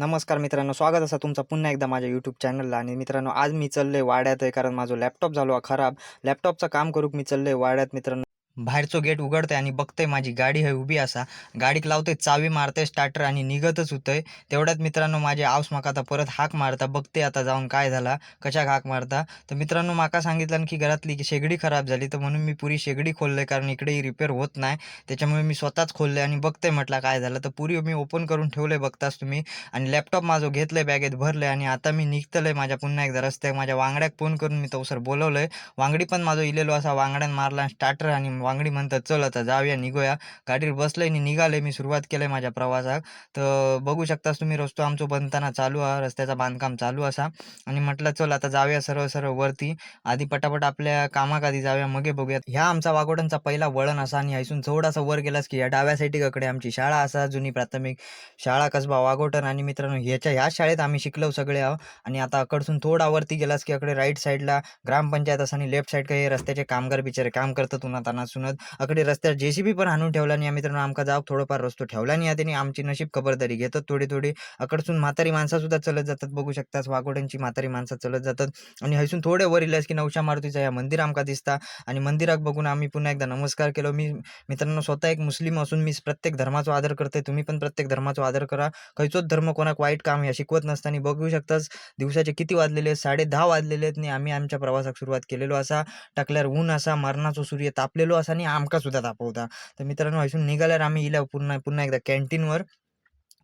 नमस्कार मित्रांनो स्वागत असा तुमचं पुन्हा एकदा माझ्या यूट्यूब चॅनलला आणि मित्रांनो आज मी चाललोय वाड्यात आहे कारण माझा लॅपटॉप झालो हा खराब लॅपटॉपचं काम करूक मी चाललोय वाड्यात मित्रांनो. बाहेरचं गेट उघडतंय आणि बघतंय माझी गाडी आहे उभी असा. गाडीक लावते चावी मारते स्टार्टर आणि निघतच होतंय. तेवढ्यात मित्रांनो माझे आऊस माका आता परत हाक मारता. बघते आता जाऊन काय झाला कशाक हाक मारता. तर मित्रांनो माका सांगितलं की घरातली की शेगडी खराब झाली. तर म्हणून मी पुरी शेगडी खोलले कारण इकडेही रिपेअर होत नाही. त्याच्यामुळे मी स्वतःच खोलले आणि बघते म्हटलं काय झालं. तर पुरी मी ओपन करून ठेवले बघताच तुम्ही. आणि लॅपटॉप माझं घेतलंय बॅगेत भरलंय आणि आता मी निघतलंय माझ्या पुन्हा एकदा रस्त्यात माझ्या वांगड्याक फोन करून मी तो सर बोलवलंय. वांगडी पण माझं इलेलो असा. वांगड्यान मारला स्टार्टर आणि वांगडी म्हणतात चल आता जाऊया निघूया. गाडीवर बसलंय आणि निघाले. मी सुरुवात केलंय माझ्या प्रवासाक तर बघू शकतास तुम्ही रस्तो आमचो बनताना चालू आहे रस्त्याचं बांधकाम चालू असा. आणि म्हटलं चल आता जाऊया सरळ सरळ वरती. आधी पटापट आपल्या कामाक आधी जाऊया मगे बघूयात. ह्या आमचा वाघोटांचा पहिला वळण असा आणि हायसून थोडासा वर गेलास की या डाव्या साईडकडे आमची शाळा असा जुनी प्राथमिक शाळा कसबा वाघोटन आणि मित्रांनो ह्याच्या ह्या शाळेत आम्ही शिकलो सगळे आहो आणि आता अकडसून थोडा वरती गेलास की अकडे राईट साईडला ग्रामपंचायत असं आणि लेफ्ट साईड काही रस्त्याचे कामगार बिचारे काम करतात उन्हा सुनत अकडे रस्त्यावर जेसीबी पण आणून ठेवला आणि मित्रांनो आमका जाऊ थोडंफार रस्तो ठेवला नाही त्यांनी. आमची नशीब खबरदारी घेतात थोडी थोडी अकडसून म्हातारी माणसं सुद्धा चलत जातात. बघू शकतास वाघोड्यांची म्हातारी माणसं चलत जातात. आणि हयसून थोडे वर इल्यास की नवशा मारुतीचा या मंदिर आमका दिसता. आणि मंदिराक बघून आम्ही पुन्हा एकदा नमस्कार केलो. मी मित्रांनो स्वतः एक मुस्लिम असून मी प्रत्येक धर्माचा आदर करते तुम्ही पण प्रत्येक धर्माचा आदर करा. खयचोच धर्म कोणाक वाईट काम या शिकवत नसताना बघू शकताच दिवसाचे किती वाजलेले आहेत? साडे दहा वाजलेले आहेत. आणि आम्ही आमच्या प्रवासाक सुरुवात केलेलो असा टाकल्यावर ऊन असा मरणाचो सूर्य तापलेलो असा आणि आमका सुद्धा तापवता. तर मित्रांनो हयसून निघाल्यावर आम्ही इल्या पुन्हा पुन्हा एकदा कॅन्टीनवर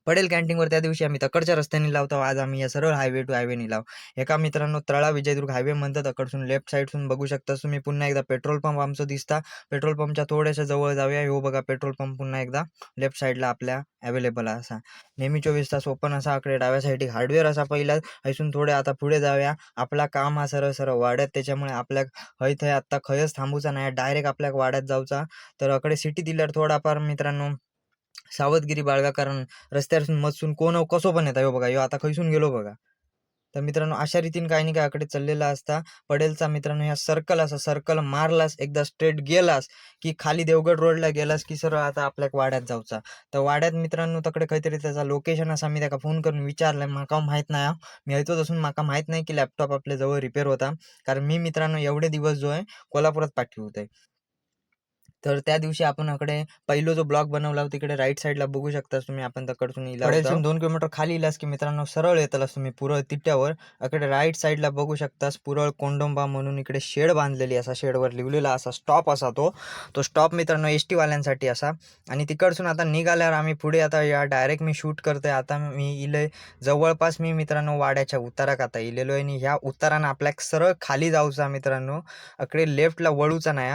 पडेल कॅन्टीनवर त्या दिवशी आम्ही तकडच्या रस्त्याने लावतो. आज आम्ही या सरळ हायवे टू हायवेने लाव. एका मित्रांनो तळा विजयदुर्ग हायवे म्हणतात तकडसून लेफ्ट साईडसून बघू शकता. तुम्ही पुन्हा एकदा पेट्रोल पंप आमचं दिसता. पेट्रोल पंपच्या थोड्याशा जवळ जाऊया. हो बघा पेट्रोल पंप पुन्हा एकदा लेफ्ट साईडला आपल्या अवेलेबल असा. नेहमी चोवीस तास ओपन असा आकडे डाव्या साईडी हार्डवेअर असा पहिला. हयसून थोडे आता पुढे जाऊया. आपला काम हा सरळ सरळ वाड्यात त्याच्यामुळे आपल्या हय थंय आत्ता खयच थांबूचा नाही. डायरेक्ट आपल्या वाड्यात जाऊचा. तर अकडे सिटी दिल्यावर थोडाफार मित्रांनो सावधगिरी बाळगा कारण रस्त्यावरून मधसून कोण कसो पण येता हो बघा ह्यो आता खैसून गेलो बघा. तर मित्रांनो अशा रीतीने काही नाही काय आकडे चाललेला असता. पडेलचा मित्रांनो ह्या सर्कल असा सर्कल मारलास एकदा स्ट्रेट गेलास की खाली देवगड रोडला गेलास की सरळ आता आपल्या वाड्यात जाऊचा. तर वाड्यात मित्रांनो तकडे काहीतरी त्याचा लोकेशन असा मी त्याका फोन करून विचारलाय. माका माहीत नाही मी येतोच असून माका माहीत नाही की लॅपटॉप आपल्या जवळ रिपेअर होता. कारण मी मित्रांनो एवढे दिवस जो आहे कोल्हापुरात पाठवतोय. तर त्या दिवशी आपण अकडे पहिलो जो ब्लॉग बनवला होता तिकडे राईट साईडला बघू शकता तुम्ही. आपण तकडसून इला दोन किलोमीटर खाली इलास की मित्रांनो सरळ येतलास तुम्ही पुरळ तिट्यावर अकडे राईट साईडला बघू शकतास पुरळ कोंडोंबा म्हणून इकडे शेड बांधलेली असा शेडवर लिहिलेला असा स्टॉप असा तो. तो स्टॉप मित्रांनो एस वाल्यांसाठी असा. आणि तिकडसून आता निघाल्यावर आम्ही पुढे आता या डायरेक्ट मी शूट करतोय. आता मी इले जवळपास मी मित्रांनो वाड्याच्या उताराक आता इलेलो आहे. आणि ह्या उतारानं आपल्या सरळ खाली जाऊचा मित्रांनो. अकडे लेफ्टला वळूचा नाही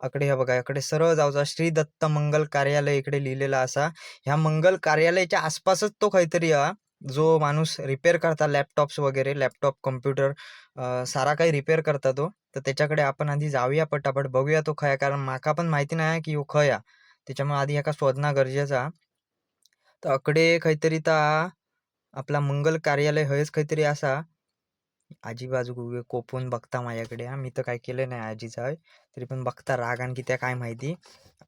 अकडे हे बघा इकडे सरळ जाऊचा श्री दत्त मंगल कार्यालय इकडे लिहिलेला असा. ह्या मंगल कार्यालयाच्या आसपासच तो काहीतरी हा जो माणूस रिपेअर करता लॅपटॉप्स वगैरे लॅपटॉप कम्प्युटर सारा काही रिपेअर करता तो. तर त्याच्याकडे आपण आधी जाऊया पटापट बघूया तो खया. कारण माका पण माहिती नाही की हो खया. त्याच्यामुळे आधी ह्याका शोधणं गरजेचा तर अकडे काहीतरी ता आपला मंगल कार्यालय हयच काहीतरी असा. आजी बाजू कोपून बघता माझ्याकडे. हा मी तर काय केलं नाही आजीचा तरी पण बघता राग आणखी त्या काय माहिती.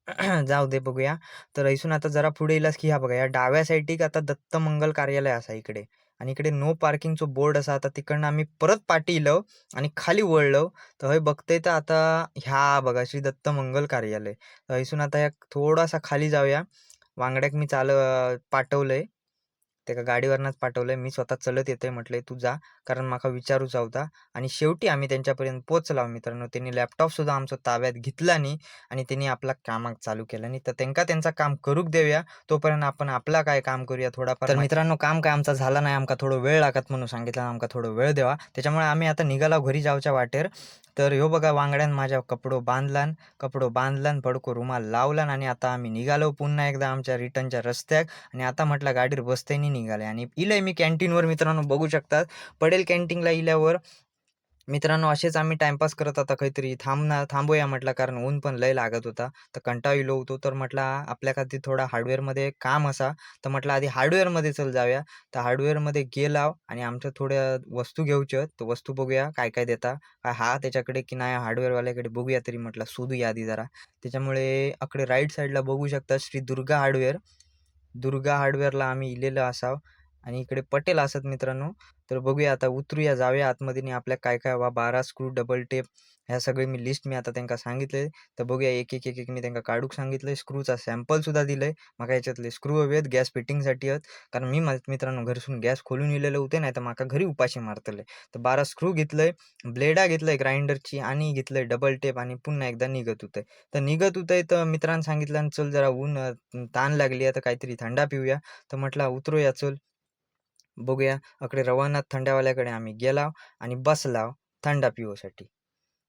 जाऊ दे बघूया. तर इथून आता जरा पुढे येलास की ह्या बघा या डाव्या साईडीक आता दत्त मंगल कार्यालय असा इकडे. आणि इकडे नो पार्किंगचो बोर्ड असा. आता तिकडनं आम्ही परत पाठी इलो आणि खाली वळलो. तर हे बघते तर आता ह्या बघा श्री दत्त मंगल कार्यालय. तर इथून आता या थोडासा खाली जाऊया. वांगड्याक मी चाल पाठवलंय. त्याका गाडीवरनंच पाठवलंय मी स्वतः चलत येतोय म्हटलंय तू जा कारण माका विचारूचा होता आणि शेवटी आम्ही त्यांच्यापर्यंत पोचला मित्रांनो. त्यांनी लॅपटॉप सुद्धा आमचं ताब्यात घेतला नाही आणि त्यांनी आपला कामाक चालू केलं नाही. तर त्यांका त्यांचा काम करूक देऊया तोपर्यंत आपण आपला काय काम करूया थोडाफार तर मित्रांनो काम काय आमचा झाला नाही आमका थोडं वेळ लागत म्हणून सांगितलं आमका थोडं वेळ द्यावा त्याच्यामुळे आम्ही आता निघाला घरी जाऊच्या वाटेर. तर ह्यो बघा वांगड्यान माझ्या कपडो बांधलान कपडो बांधलान पडको रुमाल लावलान आणि आता आम्ही निघालो पुन्हा एकदा आमच्या रिटर्नच्या रस्त्याक आणि आता म्हटलं गाडीवर बसतेनी निघाले. आणि इलंय मी कॅन्टीनवर मित्रांनो बघू शकतात. पडेल कॅन्टीनला इल्यावर मित्रांनो असेच आम्ही टाइमपास करत आता काहीतरी थांबणार थांबूया म्हटलं कारण ऊन पण लय लागत होता. तर कंटाळलो होतो. तर म्हटलं आपल्या खाती थोडा हार्डवेअरमध्ये काम असा. तर म्हटलं आधी हार्डवेअरमध्ये चल जाऊया. तर हार्डवेअरमध्ये गेलाव आणि आमच्या थोड्या वस्तू घेऊच्या तर वस्तू बघूया काय काय देता. काय हा त्याच्याकडे की नाही हार्डवेअरवाल्याकडे बघूया तरी म्हटलं शोधूया आधी जरा. त्याच्यामुळे अकडे राईट साईडला बघू शकता श्री दुर्गा हार्डवेअर. दुर्गा हार्डवेअरला आम्ही इलेलं असावं. आणि इकडे पटेल असत मित्रांनो. तर बघूया आता उतरूया जाऊया आतमध्ये आपल्या काय काय वा बारा स्क्रू डबल टेप ह्या सगळे मी लिस्ट मी आता त्यांना सांगितले. तर बघूया एक एक एक एक मी त्यांना काढूक सांगितलंय स्क्रूचा सॅम्पल सुद्धा दिलंय. मग याच्यातले स्क्रू हवे आहेत गॅस फिटिंगसाठी आहेत. कारण मी माझ्या मित्रांनो घरसून गॅस खोलून इलेले होते नाही तर माका घरी उपाशी मारतले. तर बारा स्क्रू घेतलंय ब्लेडा घेतलंय ग्राइंडरची आणि घेतलंय डबल टेप आणि पुन्हा एकदा निघत होतंय. तर निघत होतंय तर मित्रांनी सांगितलं "आणि चल जरा ऊन ताण लागली आहे तर काहीतरी थंडा पिऊया. तर म्हटलं उतरूया चल. बघूया. अकडे रवाना थंड्यावाल्याकडे आम्ही गेलाव आणि बसलाव थंडा पिऊसाठी.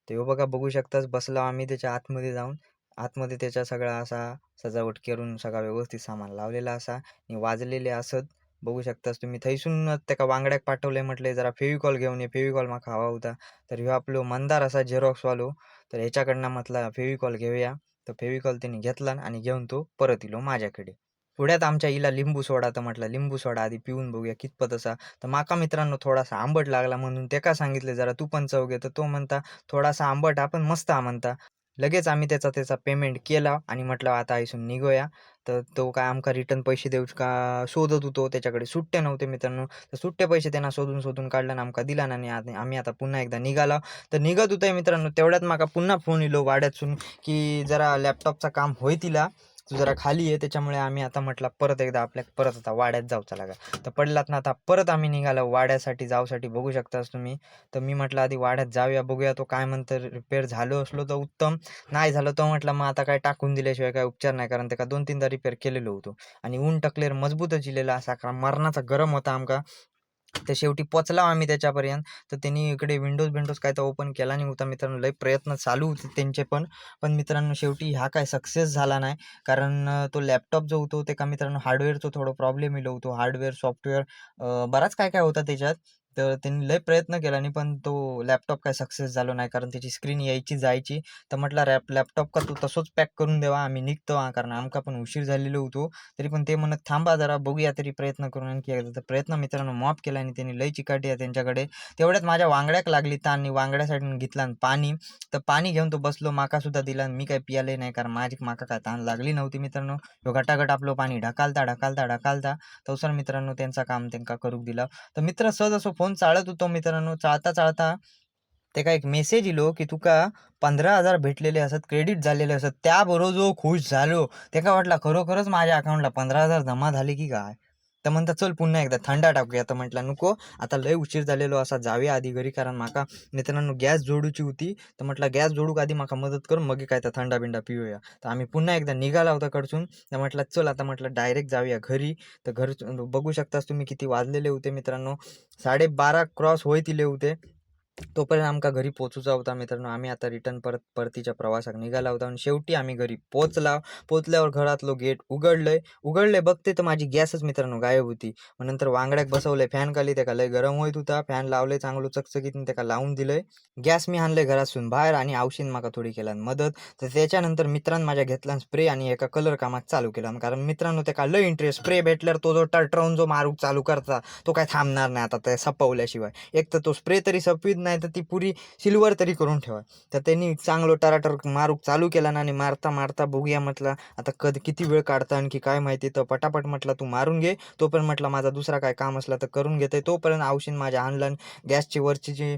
तर ह्यो बघा बघू शकताच बसलाव आम्ही त्याच्या आतमध्ये जाऊन. आतमध्ये त्याच्या सगळा असा सजावट करून सगळा व्यवस्थित सामान लावलेला असा आणि वाजलेले असत. बघू शकताच तुम्ही थैसून त्याका वांगड्याक पाठवले म्हटले जरा फेविकॉल घेऊन ये फेविकॉल माका हवा होता. तर ह्यो आपलो मंदार असा झेरॉक्सवालो. तर ह्याच्याकडनं म्हटला फेविकॉल घेऊया. तर फेविकॉल त्यांनी घेतला आणि घेऊन तो परत इलो माझ्याकडे. पुढ्यात आमच्या हिला लिंबू सोडा तर म्हटलं लिंबू सोडा आधी पिऊन बघूया कितपत असा. तर माका मित्रांनो थोडासा आंबट लागला म्हणून ते का सांगितले जरा तू पण चव घे. तर तो म्हणता थोडासा आंबट आपण मस्त हा म्हणता. लगेच आम्ही त्याचा त्याचा पेमेंट केला आणि म्हटलं आता इथून निघूया. तर तो काय आमका रिटर्न पैसे देऊ का शोधत होतो त्याच्याकडे सुट्टे नव्हते मित्रांनो. तर सुट्टे पैसे त्यांना शोधून शोधून काढला आणि आमका दिला ना आम्ही आता पुन्हा एकदा निघाला. तर निघत होतं मित्रांनो तेवढ्यात माका पुन्हा फोन इलो वाड्यातून की जरा लॅपटॉपचं काम होय तिला. तू जरा खाली आहे त्याच्यामुळे आम्ही आता म्हटलं परत एकदा आपल्या परत आता वाड्यात जाऊचा लागा तर पडलात ना आता परत आम्ही निघालो वाड्यासाठी जाऊसाठी बघू शकतास तुम्ही. तर मी म्हटलं आधी वाड्यात जाऊया बघूया तो काय म्हणतं रिपेअर झालो असलो तर उत्तम. नाही झालं तर म्हटलं मग आता काय टाकून दिल्याशिवाय काय उपचार नाही कारण त्याका दोन तीनदा रिपेअर केलेलो होतो. आणि ऊन टकलेर मजबूतच इलेला असा कारण मरणाचा गरम होता आमका. तर शेवटी पोचला आम्ही त्याच्यापर्यंत. तर त्यांनी इकडे विंडोज विंडोज काय तर ओपन केला नाही होता मित्रांनो लय प्रयत्न चालू होते त्यांचे पण. पण मित्रांनो शेवटी हा काय सक्सेस झाला नाही. कारण तो लॅपटॉप जो होतो ते का मित्रांनो हार्डवेअरचा थोडं प्रॉब्लेम येलो होतो. हार्डवेअर सॉफ्टवेअर बराच काय काय होता त्याच्यात. तर त्यांनी लय प्रयत्न केला आणि पण तो लॅपटॉप काय सक्सेस झालो नाही. कारण त्याची स्क्रीन यायची जायची. तर म्हटलं रॅप लॅपटॉप का तू तसंच पॅक करून देवा. आम्ही निघतो हा. कारण आमका पण उशीर झालेलो होतो. तरी पण ते म्हणत थांबा जरा बघूया तरी प्रयत्न करून. आणखी एकदा तर प्रयत्न मित्रांनो माफ केला आणि त्यांनी लय चिकाटी आहे त्यांच्याकडे. तेवढ्यात माझ्या वांगड्याक लागली ताण आणि वांगड्यासाठी घेतला आणि पाणी. तर पाणी घेऊन तो बसलो माका सुद्धा दिला आणि मी काय पियाले नाही. कारण माझी माका काय ताण लागली नव्हती मित्रांनो. ह्यो घटाघट आपलं पाणी ढकालता ढकालता ढकालता. तसं मित्रांनो त्यांचा काम त्यांका करूक दिला. तर मित्र सहज असो फोन चालत होतो मित्रांनो. चाळता चाळता तेका एक मेसेज इलो की तुका पंधरा हजार भेटलेले असत क्रेडिट झालेले असत त्याबरोबर जो खुश झालो. तेका वाटला खरोखरच माझ्या अकाउंटला पंधरा हजार जमा झाले की काय? तर म्हणता चल पुन्हा एकदा थंडा टाकूया. तर म्हटलं नको आता लय उशीर झालेलो असा जाऊया आधी घरी कारण माका मित्रांनो गॅस जोडूची होती. तर म्हटलं गॅस जोडूक आधी माका मदत कर मग काय तर थंडा बिंडा पिऊया. तर आम्ही पुन्हा एकदा निघाला होता कडसून तर म्हटलं चल आता म्हटलं डायरेक्ट जाऊया घरी. तर घर बघू शकतास तुम्ही किती वाजलेले होते मित्रांनो. साडेबारा क्रॉस होईतिले होते. तोपर्यंत आमका घरी पोचूचा होता मित्रांनो. आम्ही आता रिटर्न परत परतीच्या प्रवासाक निघाला होता. आणि शेवटी आम्ही घरी पोचला पोचल्यावर घरातलो गेट उघडलंय. उघडलंय बघते तर माझी गॅसच मित्रांनो गायब होती. मग नंतर वांगड्याक बसवलंय फॅन खाली त्याका लय गरम होत होता. फॅन लावले चांगलं चकचकीत त्याका लावून दिलंय. गॅस मी आणलंय घरासून बाहेर आणि औषध माका थोडी केला मदत. तर त्याच्यानंतर मित्रांनो माझ्या घेतला स्प्रे आणि एका कलर कामाक चालू केला. कारण मित्रांनो त्याका लय इंटरेस्ट स्प्रे भेटल्यावर तो जो टर्टरावून जो मारूक चालू करता तो काय थांबणार नाही आता ते सपवल्याशिवाय. एक तर तो स्प्रे तरी सपवीत नाही तर ती पुरी सिल्वर तरी करून ठेवा. तर त्यांनी चांगलं टराटर मारूक चालू केला ना आणि मारता मारता बघूया म्हटलं आता कधी किती वेळ काढता आणखी काय माहिती तर पटापट म्हटलं तू मारून घे. तोपर्यंत म्हटलं माझा दुसरा काय काम असला तर करून घेते तोपर्यंत औषध माझ्या आणलं गॅसची वरची जी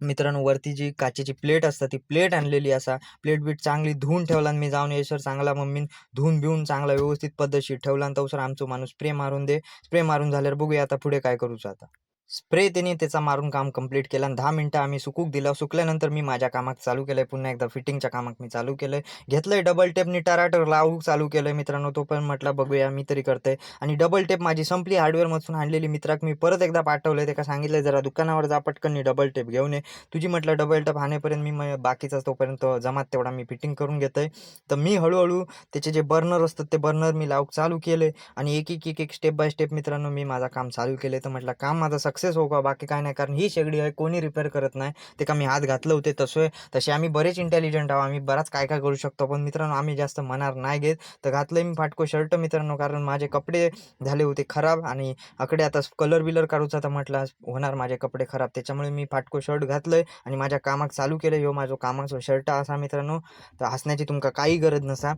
मित्रांनो वरती जी काचेची प्लेट असतात ती प्लेट आणलेली असा. प्लेट बीट चांगली धुवून ठेवला आणि मी जाऊन येसर चांगला मम्मीन धुवून बिवून चांगला व्यवस्थित पद्धतशीर ठेवला आणि तवसर आमचं माणूस स्प्रे मारून दे. स्प्रे मारून झाल्यावर बघूया आता पुढे काय करूचं आता. स्प्रे त्याने त्याचा मारून काम कंप्लीट केलं आणि दहा मिनटं आम्ही सुकूक दिलं. सुकल्यानंतर मी माझ्या कामात चालू केलंय. पुन्हा एकदा फिटिंगच्या कामात मी चालू केलंय. घेतलंय डबल टेपनी टराटर लावू चालू केलंय मित्रांनो. तो पण म्हटलं बघूया मी तरी करते आणि डबल टेप माझी संपली. हार्डवेअरमधून आणलेली मित्राक मी परत एकदा पाठवलंय. त्याला सांगितलंय जरा दुकानावर जा पटकन डबल टेप घेऊन ये. तुझी म्हटलं डबल टेप आणेपर्यंत मी मग बाकीचा तोपर्यंत जमात तेवढा मी फिटिंग करून घेतोय. तर मी हळूहळू त्याचे जे बर्नर असतात ते बर्नर मी लावूक चालू केले. आणि एक एक एक एक स्टेप बाय स्टेप मित्रांनो मी माझा काम चालू केले तर म्हटलं काम माझं सक्सेस हो का बाकी काय नाही. कारण ही शेगडी आहे कोणी रिपेअर करत नाही. ते का मी हात घातलं होते तसे तसे आम्ही बरेच इंटेलिजंट आहोत. आम्ही बराच काय काय करू शकतो. पण मित्रांनो आम्ही जास्त मनार नाही घेत. तर घातलं मी फाटको शर्ट मित्रांनो कारण माझे कपडे झाले होते खराब आणि आकडे आता कलर बिलर काढूचा तर म्हटलं होणार माझे कपडे खराब. त्याच्यामुळे मी फाटको शर्ट घातलंय आणि माझ्या कामाक चालू केलं ह्यो माझं कामाचं शर्ट असा मित्रांनो. तर हसण्याची तुमका काही गरज नसा.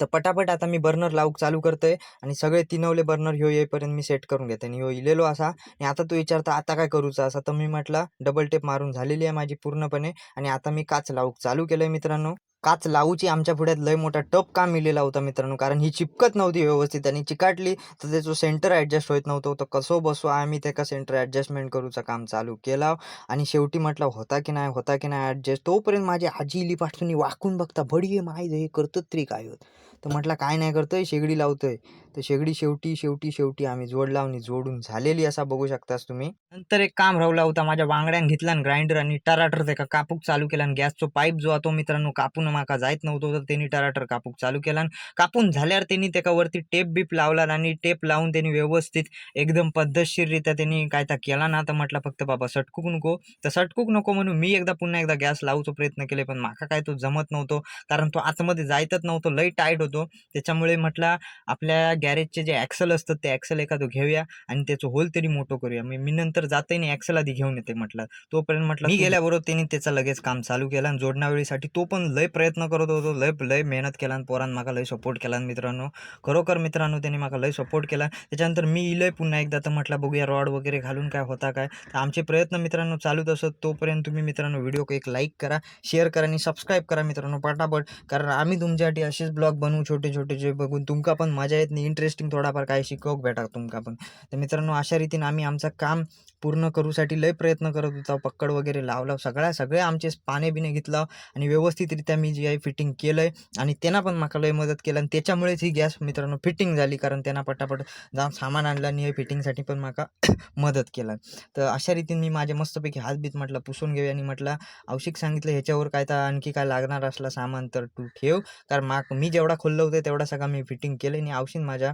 तर पटापट आता मी बर्नर लावूक चालू करतोय आणि सगळे तिनवले बर्नर ह्यो येईपर्यंत मी सेट करून घेतो आणि ह्यो इलेलो असा. आणि आता तो विचारता आता काय करूचा? असा तर मी म्हटलं डबल टेप मारून झालेली आहे माझी पूर्णपणे आणि आता मी काच लावूक चालू केलंय मित्रांनो. काच लावूची आमच्या पुढ्यात लय मोठा टप काम मिलेला होता मित्रांनो. कारण ही चिपकत नव्हती व्यवस्थित. आणि चिकाटली तर त्याचं सेंटर ॲडजस्ट होत नव्हतं. तर कसो बसो? आम्ही त्याका सेंटर ॲडजस्टमेंट करूचं काम चालू केला. आणि शेवटी म्हटलं होता की नाही? होता की नाही? ॲडजस्ट तोपर्यंत माझी आजी इली पाठून वाकून बघता बडी आहे माहीत हे करतात तरी काय होत? तर म्हटलं काय नाही करतोय शेगडी लावतोय. तर शेगडी शेवटी शेवटी शेवटी आम्ही जोड लावणी जोडून झालेली असा बघू शकतास तुम्ही. नंतर एक काम राहला होता माझ्या बांगड्यान घेतला आणि ग्राइंडर आणि टराटर त्याका कापूक चालू केला आणि गॅसचो पाईप जो तो मित्रांनो कापून माका जायत नव्हतो तर त्यांनी टराटर कापूक चालू केला आणि कापून झाल्यावर त्यांनी त्याका वरती टेप बीप लावला आणि टेप लावून त्यांनी व्यवस्थित एकदम पद्धतशीररित्या त्यांनी काय तर केला ना. तर म्हटलं फक्त बाबा सटकूक नको. तर सटकूक नको म्हणून मी एकदा पुन्हा एकदा गॅस लावूचा प्रयत्न केले पण माका काय तो जमत नव्हतो. कारण तो आतमध्ये जायतच नव्हतो लई टाईट होतो. त्याच्यामुळे म्हटलं आपल्या गॅरेजचे जे ॲक्सल असतात ते ॲक्सल एखादं घेऊया आणि त्याचं होल तरी मोठं करूया. मी मी नंतर जाते नाही ॲक्सल आधी घेऊन येते म्हटलं. तोपर्यंत म्हटलं मी गेल्याबरोबर त्यांनी त्याचं लगेच काम चालू केलं आणि जोडण्यावेळीसाठी तो पण लय प्रयत्न करत होतो लय लय मेहनत केला आणि पोरांना माका लय सपोर्ट केला आणि मित्रांनो खरोखर मित्रांनो त्यांनी माका लय सपोर्ट केला. त्याच्यानंतर मी इलय पुन्हा एकदा तर म्हटलं बघूया रॉड वगैरे घालून काय होता काय? तर आमचे प्रयत्न मित्रांनो चालूच असत. तोपर्यंत तुम्ही मित्रांनो व्हिडिओ एक लाईक करा शेअर करा आणि सबस्क्राईब करा मित्रांनो पटापट. कारण आम्ही तुमच्यासाठी असेच ब्लॉग बनवू छोटे छोटे जे बघून. तुमका पण मजा येत नाही. इंटरेस्टिंग थोडाफार काही शिकवक भेटा तुमका पण तर मित्रांनो अशा रीतीने आम्ही आमचं काम पूर्ण करूसाठी लय प्रयत्न करत होता. पक्कड वगैरे लावला. सगळ्या सगळे आमचे पाने बिने घेतला आणि व्यवस्थितरित्या मी जी आहे फिटिंग केलं आहे आणि त्यांना पण माका लय मदत केलं आणि त्याच्यामुळेच ही गॅस मित्रांनो फिटिंग झाली कारण त्यांना पटापट जाऊन सामान आणलं आणि हे फिटिंगसाठी पण माका मदत केलं. तर अशा रीतीने मी माझ्या मस्तपैकी हातबीत म्हटलं पुसून घेऊ आणि म्हटलं औषिक सांगितलं ह्याच्यावर काय तर आणखी काय लागणार असला सामान तर तू ठेव. कारण माक मी जेवढा खोललं होतं तेवढा सगळा मी फिटिंग केलं आणि औषध माझ्या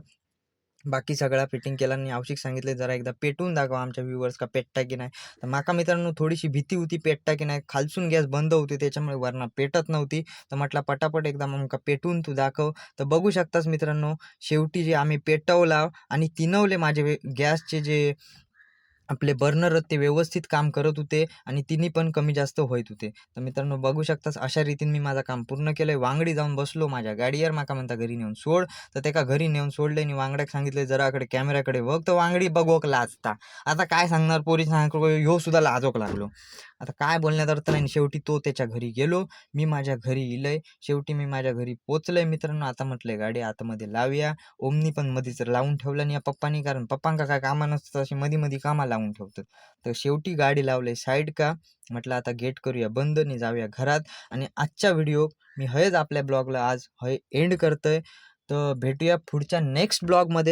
बाकी सगळा फिटिंग केला आणि आवश्यक सांगितले जरा एकदा पेटून दाखवा आमच्या व्ह्युअर्स का पेटता की नाही. तर माका मित्रांनो थोडीशी भीती होती पेटता की नाही. खालसून गॅस बंद होती त्याच्यामुळे वरनं पेटत नव्हती. तर म्हटलं पटापट एकदा मग का पेटून तू दाखव. तर बघू शकतास मित्रांनो शेवटी जे आम्ही पेटवला आणि तिनवले माझे गॅसचे जे आपले बर्नर ते व्यवस्थित काम करत होते आणि तिन्ही पण कमी जास्त होत होते. तर मित्रांनो बघू शकतास अशा रीतीने मी माझं काम पूर्ण केलंय. वांगडी जाऊन बसलो माझ्या गाडीवर. माका म्हणता घरी नेऊन सोड. तर ते का घरी नेऊन सोडले आणि वांगड्याक सांगितले जराकडे कॅमेऱ्याकडे बघ. तर वांगडी बघोक लाजता आता काय सांगणार? पोरी सांग ह्यो सुद्धा लाजोक लागलो. आता काय बोलण्यात अर्थ नाही. शेवटी तो त्याच्या घरी गेलो. मी माझ्या घरी इलय. शेवटी मी माझ्या घरी पोचलंय मित्रांनो. आता म्हटलंय गाडी आतमध्ये लावूया. ओमनी पण मधीच लावून ठेवलं आणि या पप्पानी कारण पप्पांका काय कामा नसतं अशी मध्ये मध्ये कामा लावून ठेवतात. तर शेवटी गाडी लावलंय साईड का? म्हटलं आता गेट करूया बंद आणि जाऊया घरात. आणि आजचा व्हिडिओ मी हयच आपल्या ब्लॉगला आज हय एंड करतोय. तर भेटूया पुढच्या नेक्स्ट ब्लॉगमध्ये